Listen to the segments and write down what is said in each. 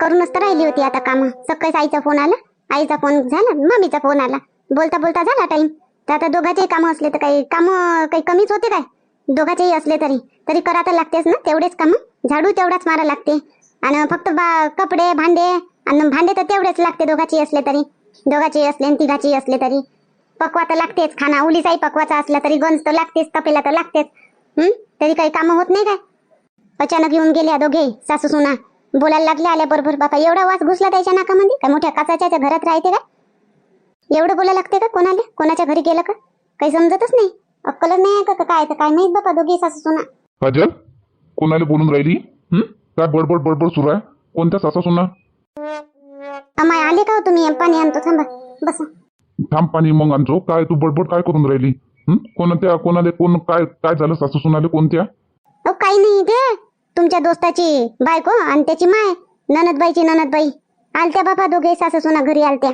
करूनच तर राहिली होती आता काम. सकाळीच आईचा फोन आला. आईचा फोन झाला मम्मीचा फोन आला. बोलता बोलता झाला टाइम तर आता दोघांचेही कामं असले तर काही कामं काही कमीच होते काय? दोघांचेही असले तरी. तरी करा तर लागतेच ना तेवढेच कामं. झाडू तेवढाच मारा लागते. आणि फक्त बा कपडे भांडे आणि भांडे तर तेवढेच लागते दोघांची असले तरी. दोघांची असले आणि तिघाची असले तरी. पकवा तर लागतेच खाना. उलीचाही पकवाचा असला तरी गंज तर लागतेच तपेला तर लागतेच. तरी काही कामं होत नाही काय? अचानक येऊन गेल्या दोघे सासू सुना. बोलायला लागले आल्या बरोबर. बापा एवढा वास घुसला त्याच्या नाकामध्ये? काय मोठ्या काचाच्या घरात राहते का? एवढं बोलायला लागते का कोणाला? कोणाच्या घरी गेलं का? काही समजतच नाही. अक्कलच नाही का? काय तर काय माहीत बापा दोघे सासू सुना. काजल कोणाला बोलून राहिली? काय बडबड बडबड सुरू आहे? कोणत्या सासा सुना? अमाय आले का हो तुम्ही? पाणी आणतो थांबा. बस. थांब पाणी मग आणतो. काय तू बडबड काय करून राहिली? कोणत्या कोणाला कोण काय काय झालं सासू सुनाले? कोणत्या? काही नाही ते तुमच्या दोस्ताची बायको आणि त्याची माय ननदबाईची ननदबाई. आलत्या बापा दोघे सासू सुना घरी आलत्या.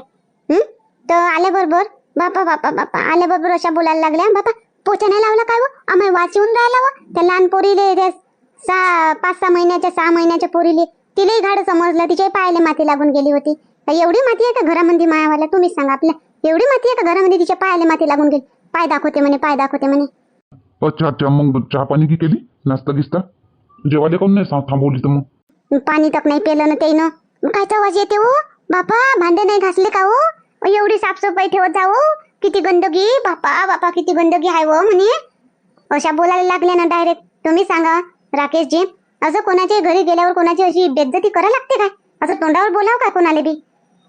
हं? तर आल्या बरोबर? बापा बापा बापा. आल्या बरोबर अशा बोलायला लागल्या? बापा पोचा नाही लावला काय व? आम्ही वाच येऊन राहिला व? त्या लहान पोरीले त्या सहा पाच सहा महिन्याच्या सहा महिन्याच्या पोरीले तिलाही घाड समजलं तिच्याही पायाला माती लागून गेली होती. एवढी माती आहे का घरामध्ये मायावाला तुम्हीच सांगा आपल्या. एवढी माती आहे का घरामध्ये तिच्या पायाला माती लागून गेली? पाय दाखवते म्हणे पाय दाखवते म्हणे. अच्छा अच्छा मग चहा पाणी की केली? नाश्ता गिस्ता? जेवायला कोण नाही सा- थांबवली तर मग. पाणी तक नाही पेलं ना ते मग कायचा आवाज येते हो? बापा भांडे नाही घासले का हो? अ, एवढी साफसफाई ठेवत जा हो. किती गंदगी. बापा बापा किती गंदगी आहे हो म्हणे. अशा बोलायला लागल्या ना डायरेक्ट तुम्ही सांगा राकेशजी असं कोणाच्या घरी गेल्यावर कोणाची अशी बेज्जती करा लागते काय? असं तोंडावर बोलाव का कोणाला बी?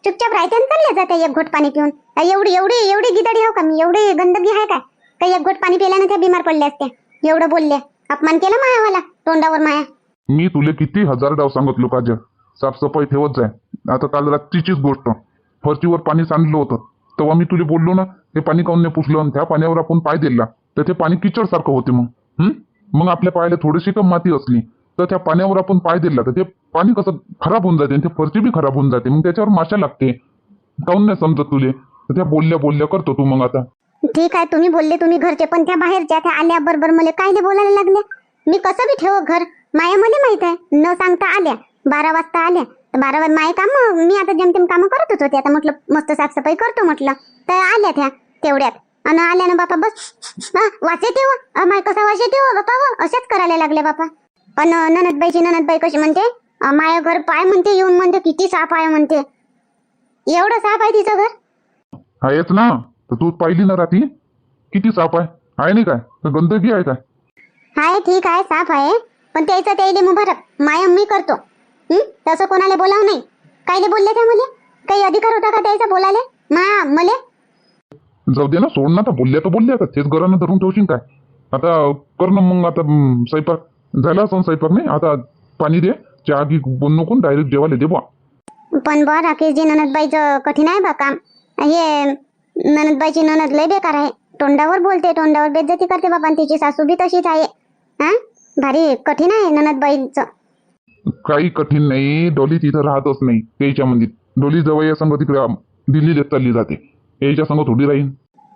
चुपचाप राहते आणि चालले जाते एक घोट पाणी पिऊन. अ, एवढी एवढी एवढी गिदडी हो का मी? एवढी गंदगी आहे काय? काही एक घोट पाणी पिल्यानं त्या बिमार पडल्या असत्या. एवढं बोलल्या. अपमान केला मायावाला तोंडावर माया. मी तुले किती हजार डाव सांगितलो काजल. साफसफाई ठेवत जाय. आता काल रात्रीचीच गोष्ट. फरशीवर पाणी सांडलं होतं. तेव्हा मी तुला बोललो ना हे पाणी काऊन नाही पुसलं? आणि त्या पाण्यावर आपण पाय दिला. तर ते पाणी किचड सारखं होते मग. हम्म मग आपल्या पायाला थोडीशी कम माती असली? तर त्या पाण्यावर आपण पाय दिला. तर ते पाणी कसं खराब होऊन जाते आणि ते फरशी बी खराब होऊन जाते. मग त्याच्यावर माशा लागते. काऊन नाही समजत तुले? तर त्या बोलल्या बोलल्या करतो तू मग आता. ठीक आहे तुम्ही बोलले तुम्ही घरचे पण त्या बाहेरच्या त्या आल्या बरोबर मला कायले बोलायला लागल्या? मी कसं बी ठेव घर? माया मला माहीत आहे. न सांगता आल्या बारा वाजता आल्या. तर बारा वाजता माय काम मी आता जेमतेम कामं करतच होते. आता म्हटलं मस्त साफसफाई करतो म्हटलं. तर आल्या त्या तेवढ्यात. आणि आल्या ना बापा बस. हा, ठेव हो. माय कसा वाचे ठेव हो बापा हो. करायला लागल्या बापा. पण ननदबाईची ननदबाई कशी म्हणते माय घर पाय म्हणते येऊन म्हणते किती साफ आहे म्हणते. एवढं साफ आहे तिचं घर? आहेच ना. तर तू पाहिली ना रात्री किती साफ आहे? आहे नाही काय? तर गंदगी आहे काय? हाय ठीक आहे साफ आहे. पण त्याचं त्याईले मुबारक. माया मी करतो. हं? तसं कोणाला बोलाव नाही कायले बोलले त्या मुले? काही अधिकार होता का त्याचा बोलायला? मा मले? जाऊ दे ना सोड ना आता. बोलल्या तर बोलल्या का? तेच घरानं धरून ठेवशील काय? आता कर ना मग आता स्वयंपाक. झाला असं स्वयंपाक नाही? आता पाणी दे. चहा घी बोल नको डायरेक्ट जेवायला दे बा पण बा राकेशजी ननदबाईचं कठीण आहे बा काम. हे ननदबाईची ननद लय बेकार आहे. तोंडावर बोलते तोंडावर बेज्जती करते बाबा तिची सासू बी तशीच आहे. हा? भारी कठीण आहे ननदबाईचं. काही कठीण नाही. डोली तिथं राहतच नाही. त्याच्या मंदिर डोली जवळ संघ तिकडे दिल्लीला चालली जाते. याच्या संघ थोडी राहील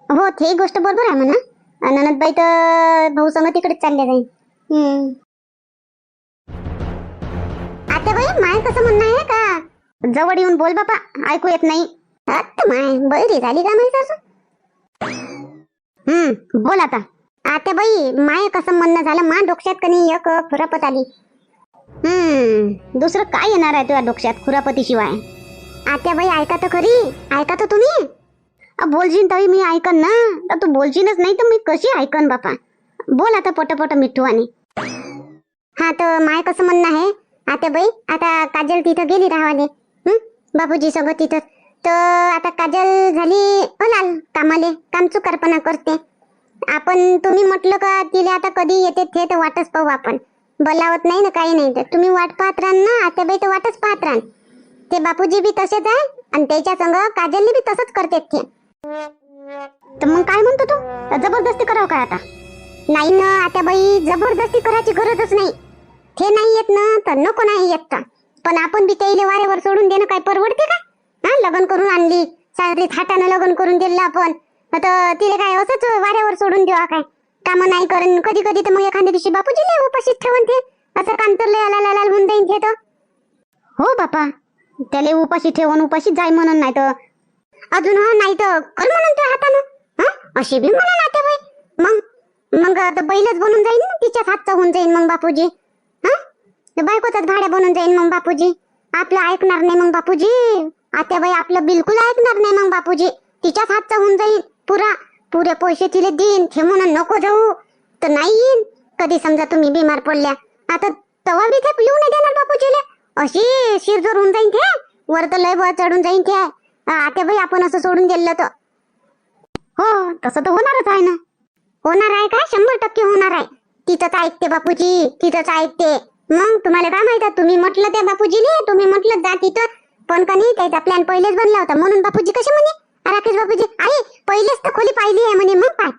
हो ते गोष्ट बरोबर आहे म्हणा. ननदबाई तर भाऊ संग तिकडेच चालले जाईल. आता बाई माय कसं म्हणणं आहे का? जवळ येऊन बोल बापा ऐकू येत नाही. आता माय बैरी झाली का माहिती असं हम्म बोल आता. आता बाई माय कसं म्हणणं झालं मा डोक्यात कनी एक खुरापत आली. हम्म दुसरं काय येणार आहे तुझ्या डोक्यात खुरापती शिवाय बाई ऐका तर खरी. ऐका तर तुम्ही. अ, बोलशील तरी मी ऐकन ना. तर तू बोलशीलच नाही तर मी कशी ऐकन बापा? बोल आता पटपट मिठू आणि. हा तर माय कसं म्हणणं आहे? आता बाई आता काजल तिथं गेली राहावाले. हं? बापूजी सगळं तिथं. तर आता काजल झाली हो अनाल कामाले काम चुकारपणा करते. आपण तुम्ही म्हटलं का तिला आता कधी येते ते तर वाटच पाहू आपण. बोलावत नाही ना काही नाही. तर तुम्ही वाट पाहत राहा ना आता बाई तर वाटच पाहत राहा. ते बापूजी बी तसेच आहे आणि त्याच्या संग काजलने बी तसंच करते ते. तर मग काय म्हणतो तू? जबरदस्ती करावं काय आता? नाही ना आता बाई जबरदस्ती करायची गरजच नाही. ते नाही येत ना तर नको नाही येत. का पण आपण बी त्याला वाऱ्यावर सोडून देणं काय परवडते का? लग्न करून आणली. सारी थाटानं लग्न करून दिलं आपण. आता तिला काय असंच वाऱ्यावर सोडून देवा काय? कामं नाही करून. कधी कधी तर मग एखाद्या दिवशी बापूजी लय उपाशीच ठेवून ते. असं काम तर लय आला लाल होऊन जाईन ते तर. हो बापा. त्याला उपाशी ठेवून उपाशी जाय म्हणून नाही तर. अजून हा नाही तर. कर म्हणून त्या हातानं. हा? अशी बी म्हणा ना बाई. मग? मग आता बैलच बनून जाईन तिच्याच हातचा होऊन जाईन मग बापूजी. हा? त्या बायकोचाच भाड्या बनून जाईन मग बापूजी. आपलं ऐकणार नाही मग बापूजी. आता आपलं बिलकुल ऐकणार नाही मग बापूजी. तिच्याच हातचा होऊन जाईन. पुरा. पुरे पैसे तिले देईन. हे म्हणून नको जाऊ. तर नाही येईन. कधी समजा तुम्ही बिमार पडल्या. आता तवा बी ते येऊ नाही देणार बापूजीले. अशी शिरजोर होऊन जाईन ते. वर तर लय वर चढून जाईन ते. आता आपण असं सोडून गेलं तर. हो तसं तर होणारच आहे ना. होणार आहे काय? शंभर टक्के होणार आहे. तिथंच ऐकते बापूजी. तिथंच ऐकते. मग तुम्हाला काय माहीत आहे? तुम्ही म्हटलं त्या बापूजीने तुम्ही म्हटलं जा तिथं. पण का नाही त्याचा प्लॅन पहिलेच बनला होता. म्हणून बापूजी कसे म्हणे? राकेश बापूजी अरे पहिलेच तर खोली पाहिली आहे म्हणे मग काय?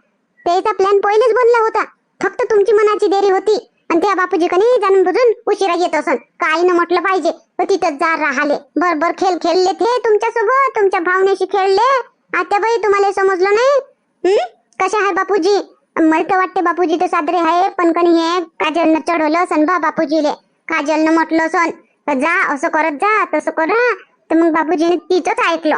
त्याचा प्लॅन पहिलेच बनला होता. फक्त तुमची मनाची देरी होती. आणि त्या बापूजी कनी जाणून बुजून उशिरा येत असन. का म्हटलं पाहिजे तिथं जा राहले. बर खेळ खेळले ते तुमच्यासोबत तुमच्या भावनेशी खेळले. आता बाई तुम्हाला समजलं नाही? कशा आहे बापूजी? मला तर वाटते बापूजी तर सादरे आहे पण कणी हे? काजलनं चढवलं असन बा बापूजीले. काजलनं म्हटलं असन तर जा असं करत जा तसं करा. तर मग बापूजीने तिचंच ऐकलं.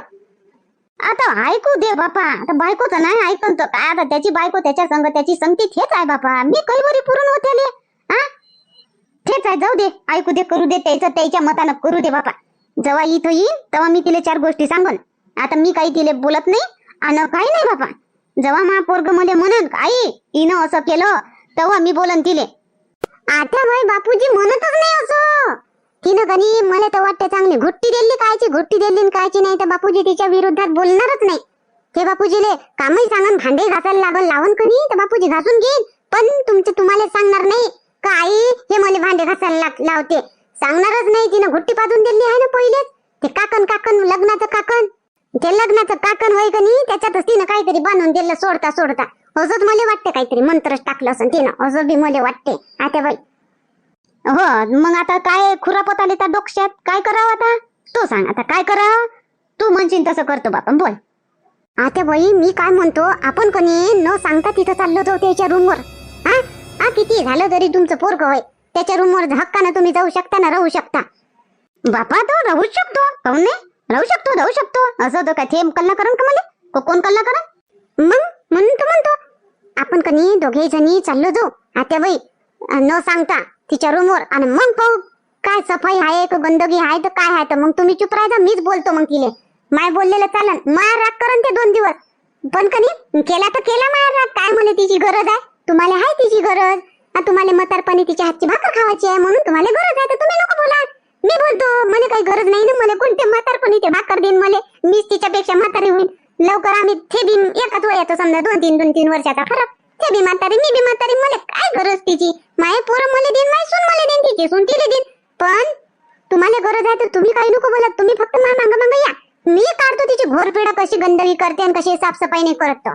आता ऐकू दे बापा. आता बायकोचं नाही ऐकून तो काय आता त्याची बायको त्याच्या संग त्याची संगती हेच आहे बापा. मी कैवरी पुरून होते हा? तेच आहे. जाऊ दे. ऐकू दे करू दे. त्याचं त्याच्या मतानं करू दे बापा. जेव्हा इथं येईल तेव्हा मी तिला चार गोष्टी सांगून. आता मी काही तिला बोलत नाही आणि काही नाही बापा. जेव्हा मा पोरगमध्ये म्हणन आई हिनं असं केलं तेव्हा मी बोलन तिले. आता बाई बापूजी म्हणतच नाही असं. तिनं गणी मला तर वाटतं चांगली घुट्टी दिली कायची घुट्टी दिली कायची नाही तर बापूजी तिच्या विरोधात बोलणारच नाही. ते बापूजीले कामही सांगून भांडे घासायला लागल लावून कधी? तर बापूजी घासून घेईन. पण तुमचे तुम्हाला सांगणार नाही का आई? हे मला भांडे घासायला लावते. सांगणारच नाही तिनं घुट्टी पाजून दिली आहे ना पहिलेच. ते काकण काकण लग्नाचं काकण. ते लग्नाचं काकण होय का नाही त्याच्यातच तिनं काहीतरी बांधून दिलं सोडता सोडता. असंच मला वाटते काहीतरी मंत्रच टाकलं असं तिनं. असं बी मला वाटते आता बाई. हो मग आता काय खुरापत आली त्या डोक्यात? काय करावं आता? तू सांग आता काय करावं? तू म्हणशील तसं करतो बापा बोल. आता बाई मी काय म्हणतो आपण कोणी न सांगता तिथं चाललो होतो त्याच्या रूमवर हा? हा किती झालं तरी तुमचं पोरग होय. त्याच्या रूमवर हक्कानं तुम्ही जाऊ शकता ना राहू शकता. बापा तो राहू शकतो. काऊन नाही? राहू शकतो राहू शकतो. असं तर काय थेंब कल्ला करून का मला? कोण कल्ला करण मग म्हणून तर म्हणतो. आपण कनी दोघे जणी चाललो जाऊ. आता बाई न सांगता. तिच्या रूमवर. आणि मग पाहू काय सफाई आहे का गंदगी आहे तर काय आहे तर मग तुम्ही चुप राहायचा मीच बोलतो मग तिले. माय बोललेलं चालन. माया राग करन ते दोन दिवस. पण कधी केला तर केला माया राग. काय म्हणे तिची गरज आहे? तुम्हाला आहे तिची गरज? तुम्हाला म्हातारपणी तिच्या हातची भाकर खावायची आहे म्हणून तुम्हाला गरज आहे? तर तुम्ही नको बोला. मी बोलतो मला काही गरज नाही ना मला. कोणते म्हातारपणी ते भाकर देईन मला? मीच तिच्यापेक्षा म्हातारी होईल लवकर आम्ही थे बी एकाच वयाचं समजा दोन तीन दोन तीन वर्षाचा फरक ते बी म्हातारी मी बी म्हातारी मला काय गरज तिची? माय पोरं मला देईन माय सून मला देईन तिची सून तिला देईन पण तुम्हाला गरज आहे तर तुम्ही काही नको बोलत तुम्ही फक्त मला मांग मांग या. मी काढतो तिची घोरपेडा कशी गंदगी करते आणि कशी साफसफाई नाही करत.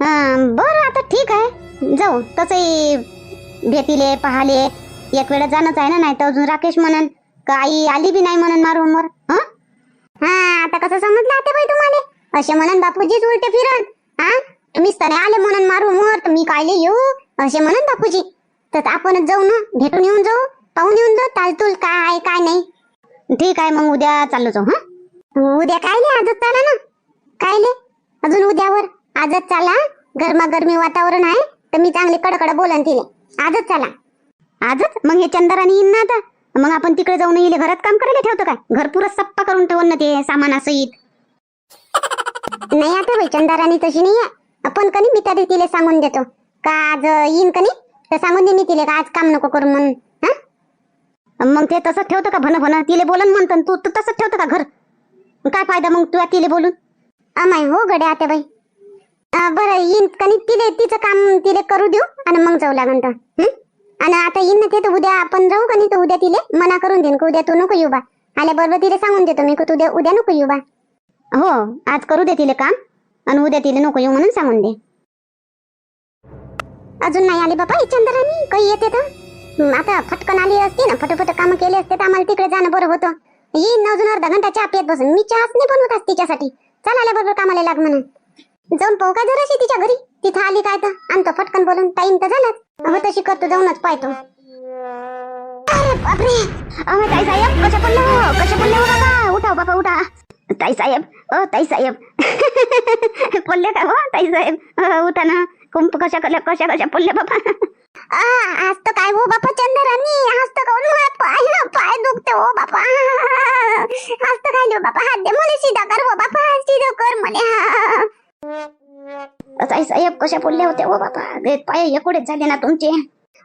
बरं आता ठीक आहे. जाऊ तसंही भेटीले पाहाले. एक वेळा जाणंच आहे ना नाही तर अजून राकेश म्हणन का आई आली बी नाही म्हणन मारू मोर हा? आता कसं समजलं आता बाई तुम्हाला? असे म्हणन बापूजीच उलटे फिरत हा? तुम्हीच तर आले म्हणून मारूनवर तर मी कायले येऊ? असे म्हणन बापूजी. तर आपणच जाऊ ना भेटून येऊन जाऊ पाहून येऊन जाऊ तालतूल काय आहे काय नाही. ठीक आहे मग उद्या चाललो जाऊ हा? उद्या काय नाही आजच चाला ना? काय नाही अजून उद्यावर? आजच चाला गरमागरमी वातावरण आहे तर मी चांगले कडकड बोलन तिले. आजच चला. आजच? मग हे चंदरानी येईन ना आता. मग आपण तिकडे जाऊन येईल घरात काम करायला ठेवतो काय? घर पुरं सप्पा करून ठेवून ना ते सामानासहित. नाही आता बाई चंदाराणी तशी नाही आहे आपण कनी मी तरी तिला सांगून देतो. का आज येईन कनी? तर सांगून दे मी तिला का आज काम नको करू म्हणून. हा? मग ते तसंच ठेवतं का भन भन? तिले बोलन म्हणतं तू तू तसंच ठेवतं का घर? काय फायदा मग तू तिले बोलून? अमाय हो गडे आता बाई बरं येईन कनी. तिले तिचं काम तिले करू देऊ आणि मग जाऊ लागन तर? आणि आता येईन ना ते तर उद्या आपण जाऊ का नाही तर उद्या तिले मना करून देईन का उद्या तू नको येऊ बा. आल्याबरोबर तिले सांगून देतो मी का तू उद्या उद्या नको येऊ बा. हो आज करू दे तिले काम. आणि उद्या तिला नको येऊ म्हणून सांगून दे. अजून नाही आले बाबा ही चंद्रानी. काही येते तर. आता फटकन आली असती ना फटोफट काम केले असते तर आम्हाला तिकडे जाणं बरं होतं. येईन अजून अर्धा घंटा चहा पित बसून. मी चहाच नाही बनवत आज तिच्यासाठी. चल आल्याबरोबर कामाला लाग म्हणून. जाऊन पाहू का जराशी तिच्या घरी? तिथं आली काय तर? आणतो फटकन बोलून. टाइम तर झालाच. हो तशी करतो जाऊनच पाहतो. अरे बापरे! अहो ताई साहेब कशा पडले हो? कशा पडले हो बाबा? उठा हो बाबा उठा. ताई साहेब ओ ताई साहेब. पडले का हो ताई साहेब? उठा ना कुंप कशा कशा कशा कशा पडले बाबा. आ, आज तर काय हो बापा चंद्रानी आज तर मला पाय पाय दुखते हो बापा. आज तर काय बापा. हात दे मला सीधा कर हो बापा. सीधा कर मला. ताई साहेब कशा पडले होते हो बापा? ते पाय एकोडेच झाले ना तुमचे.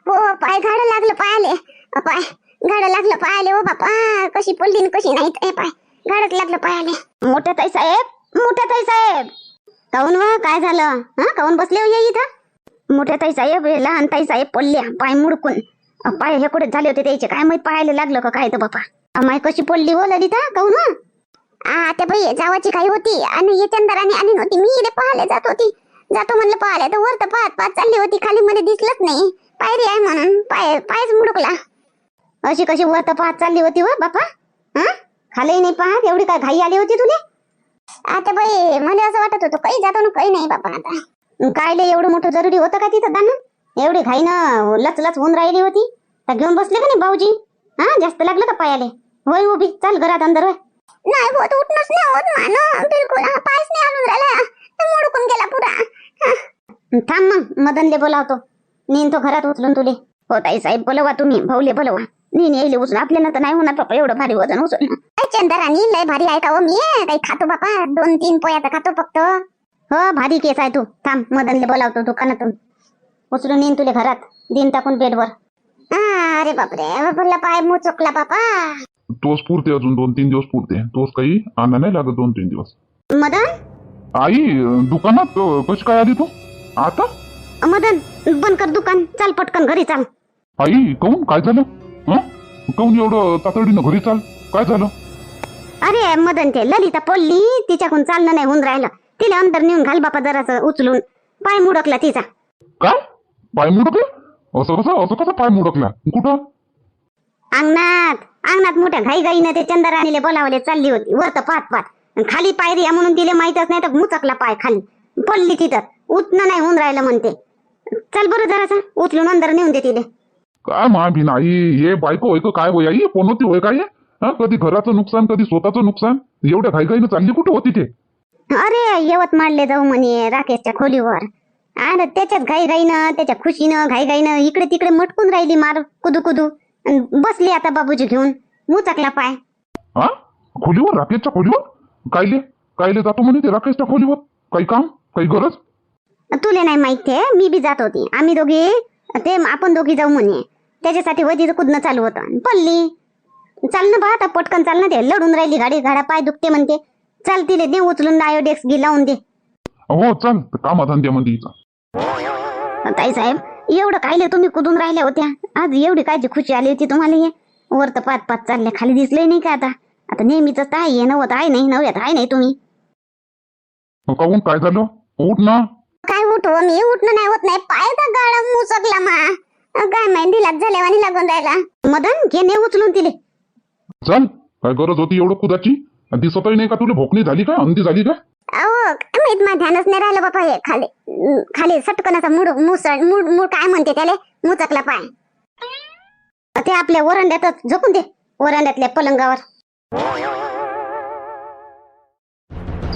हो पाय घाडं लागलं पायाले. पाय घाडं लागलं पायाले हो बापा. कशी न कशी नाही पाय. घाडत लागलं पायाले. मोठ्या ताई साहेब मोठ्या ताई साहेब. काऊन व? काय झालं? हा? काऊन बसले हो ये इथं? मोठ्या ताई साहेब हे लहान ताई साहेब पडल्या पाय मुडकून. पाय हे कुठे झाले होते त्याचे? काय माहीत पायाला लागलं का काय तर बापा. माय कशी पडली हो ललिता? काऊन व? आ बाई जावाची काही होती. आणि हे चंदराने आली नव्हती. मी इथे पाहायला जात होती. जातो म्हणलं पाहायला. तर वर तर पाहत पाहत चालली होती. खाली मध्ये दिसलंच नाही. पायरी आहे म्हणून. पाय पायच मुडकला. अशी कशी वर तर पाहत चालली होती व बापा. हा? खाली नाही पाहत? एवढी काय घाई आली होती तुले? आता बाई मला असं वाटत होतं काही जातो ना काही नाही बापा आता. कायले एवढं मोठं जरुरी होतं का तिथं दाना एवढी घाई ना लचलच होऊन राहिली होती. तर घेऊन बसले का नाही भाऊजी? हा जास्त लागलं का पायाले? होय उभी चाल घरात अंदर होय नाही होत उठणंच नाही होत मान बिलकुल. पायच नाही आणून राहिला. मोडकून गेला पुरा. थांब मग मदनले बोलावतो. नेन तो घरात उचलून तुले. हो ताई साहेब बोलवा तुम्ही भाऊले बोलवा. नेन येईल उचलून आपल्याला तर नाही होणार पप्पा एवढं भारी वजन उचलून चंदरानी लय भारी आहे का हो? मी काही खातो बापा दोन तीन पोया तर खातो फक्त. हो भारी केस आहे तू. थांब मदनले बोलावतो दुकानातून. उचलून नेईन तुले घरात. दिन टाकून बेडवर अरे बापरे बोलला पाय मुचकला बापा. तोच पुरते अजून दोन तीन दिवस पुरते. तोच काही आणा नाही लागत दोन तीन दिवस. मदन? आई दुकानात कशी काय आली तू? आता? मदन बंद कर दुकान. चाल पटकन घरी चाल. आई काऊन? काय झालं? काऊन एवढं तातडीनं घरी चाल. काय झालं? अरे मदन ते ललिता पडली. तिच्याकडून चालणं नाही होऊन राहिलं. तिला अंदर नेऊन घाल बापा जरासं उचलून. पाय मुडकला तिचा. काय? पाय मुडकला? असं कसं असं कसं पाय मुडकला? कुठं? अंगणात. अंगणात मोठ्या घाई घाईनं ते चंद्राणीले बोलावले चालली होती. वर तर पाहत अन खाली पायरी आहे म्हणून तिला माहीतच नाही तर मुचकला पाय खाली. पडली तिथं. उठणं नाही होऊन राहिलं म्हणते. चल बरं जरासं. उचलून अंदर नेऊन दे तिले. काय मा भी नाही? हे बायको होय काय होय आई? कोणती होय काय? हा कधी घराचं नुकसान कधी स्वतःचं नुकसान? एवढ्या घाईघाईनं चालली कुठं होती ते? अरे यवतमाळले जाऊ म्हणे राकेशच्या खोलीवर. आणि त्याच्याच घाईघाईनं त्याच्या खुशीनं घाईघाईनं इकडे तिकडे मटकून राहिली मार कुदू कुदू. अन बसली आता बाबूजी घेऊन. मुचकला पाय. हा? खोलीवर? राकेशच्या खोलीवर? कायले? कायले जातो म्हणे ते राकेशच्या खोलीवर? काही काम? काही गरज? तुले नाही माहीत मी बी जात होती. आम्ही दोघी ते आपण दोघी जाऊ म्हणे. त्याच्यासाठी वजीचं कुदणं चालू होतं. पडली. चाल ना बा आता पटकन चाल ना ते. लढून राहिली गाडी गाडा पाय दुखते म्हणते. चाल तिले दे उचलून आयोडेक्स घे लावून दे. हो चल. कामाधंद्यामध्ये हिचं. ताई साहेब एवढं कायले तुम्ही कुदून राहिल्या होत्या? आज एवढी कायची खुशी आली होती तुम्हाला हे? वर तर पाच पाच चालल्या खाली दिसलंय नाही का आता? आता नेहमीच आहे नवत आहे नाही नव्यात आहे नाही तुम्ही. काय झालं? उठ ना. काय उठव मी उठणं नाही होत नाही. पायचा गाडा मुचकला मा. काय माहिती दिलात झाल्यावानी लागून राहिला. मदन घे ने उचलून तिले. चल काय गरज होती एवढं कुदाची? दिसतही नाही का तुला भोकणी झाली का? अंती झाली का? अहो माहीत मा ध्यानच नाही राहिलं बापा हे. खाली खाली सटकन असा मूड मुसळ मूड मूड काय म्हणते त्याले? मुचकला पाय. ते आपल्या वरांड्यातच झोपून दे वरांड्यातल्या पलंगावर.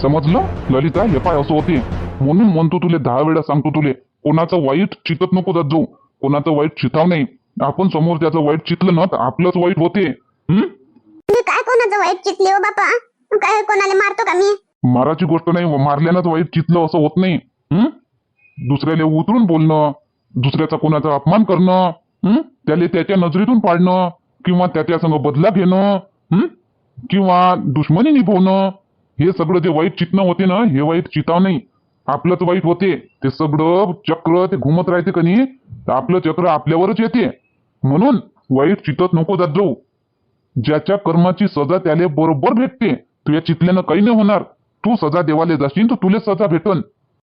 समजलं? ललिता हे पाय असं होते. म्हणून म्हणतो तुले दहा वेळा सांगतो तुले कोणाचं वाईट चितत नको जात जाऊ कोणाचं वाईट चिताव नाही आपण समोर त्याचं वाईट चितलं ना तर आपलंच वाईट होते हं? मी काय कोणाचं वाईट चितले हो बापा काय कोणाला मारतो का मी माराची गोष्ट नाही मारल्यानंच वाईट चितलं असं होत नाही हं? दुसऱ्याला उतरून बोलणं दुसऱ्याचा कोणाचा अपमान करणं हं? त्याला त्याच्या नजरेतून पाडणं किंवा त्याच्या संग बदला घेणं हं? किंवा दुश्मनी निभवणं हे सगळं जे वाईट चितणं होते ना हे वाईट चिताव नाही आपलंच वाईट होते. ते सगळं चक्र ते घुमत राहते का नाही? आपलं चक्र आपल्यावरच येते. म्हणून वाईट चितत नको जात जाऊ ज्याच्या कर्माची सजा त्याला बरोबर भेटते तुझ्या चितल्यानं काही नाही होणार. तू सजा देवाले जाशील तर तुला सजा भेटन.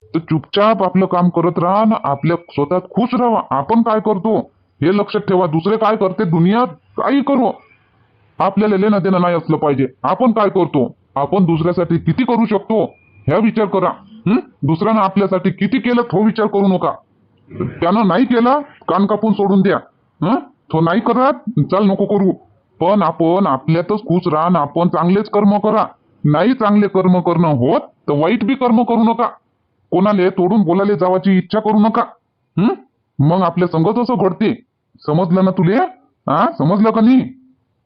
तर चुपचाप आपलं काम करत राहा ना आपल्या स्वतःत खुश राहा. आपण काय करतो? हे लक्षात ठेवा. दुसरे काय करते? दुनियात काही करू. आपल्याला लेणं देणं नाही असलं पाहिजे. आपण काय करतो? आपण दुसऱ्यासाठी किती करू शकतो? ह्या विचार करा. हं? दुसऱ्यानं आपल्यासाठी किती केलं तो विचार करू नका. त्यानं नाही केला कान कापून सोडून द्या. हं? तो नाही करत चल नको करू. पण आपण आपल्यातच खुश राहा ना आपण चांगलेच कर्म करा. नाही चांगले कर्म करणं होत तर वाईट बी कर्म करू नका. कोणाले तोडून बोलायला जावाची इच्छा करू नका. हम्म मग आपल्या संगत असं घडते. समजलं ना तुले? हा समजलं का नाही?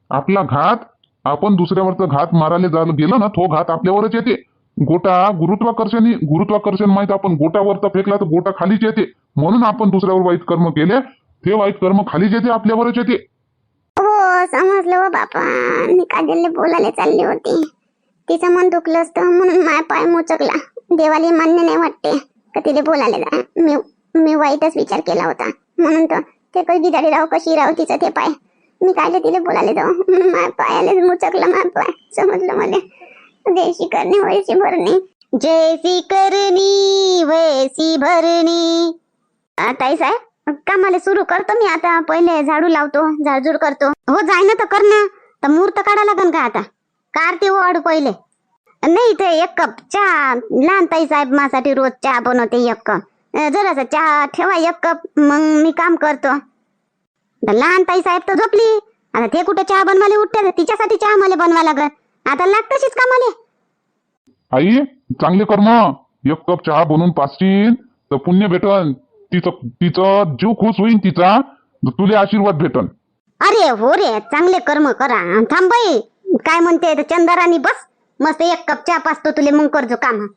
आपला घात आपण दुसऱ्यावरचा घात मारायला जायला गेलो ना तो घात आपल्यावरच येते. गोटा गुरुत्वाकर्षणी गुरुत्वाकर्षण माहीत आपण गोटावरचा फेकला तर गोटा खालीच येते. म्हणून आपण दुसऱ्यावर वाईट कर्म केले. ते वाईट कर्म खालीच येते आपल्यावरच येते. हो समजलं हो बापा. मी काजलले बोलायला चालली होती. तिचं मन दुखलं असतं म्हणून माय पाय मुचकला. देवाला मान्य नाही वाटते का तिला बोलायला जा. मी मी वाईटच विचार केला होता. म्हणून तर ते काही गिदाडी राव कशी राव तिचं ते पाय. मी काय तिला बोलायला जाऊ. माय पायाला मुचकलं माय पाय. समजलं मला. जैसी करणी वैसी भरणी जैसी करणी वैसी भरणी ताई साहेब कामाला सुरू करतो मी आता. पहिले झाडू लावतो झाडझूड करतो. हो जाय ना तर कर ना. तर मुहूर्त काढा लागन का आता? काढते हो अडू पहिले. नाही ते एक कप चहा. लहान ताई साहेब माझ्यासाठी रोज चहा बनवते एक कप. जरासा चहा ठेवा एक कप. मग मी काम करतो. लहान ताई साहेब तर झोपली. आता ते कुठे चहा बनवायला उठते? तिच्यासाठी चहा मला बनवा लागत आता लागतशीच कामाले. आई चांगले कर्म एक कप चहा बनवून पाचशील तर पुण्य भेटन. तिचं तिचं जीव खुश होईन तिचा. तुले आशीर्वाद भेटन. अरे हो रे चांगले कर्म करा. थांब बाई. काय म्हणते चंदरानी बस. मस्त एक कप चहा पाचतो तुले मग करजो काम.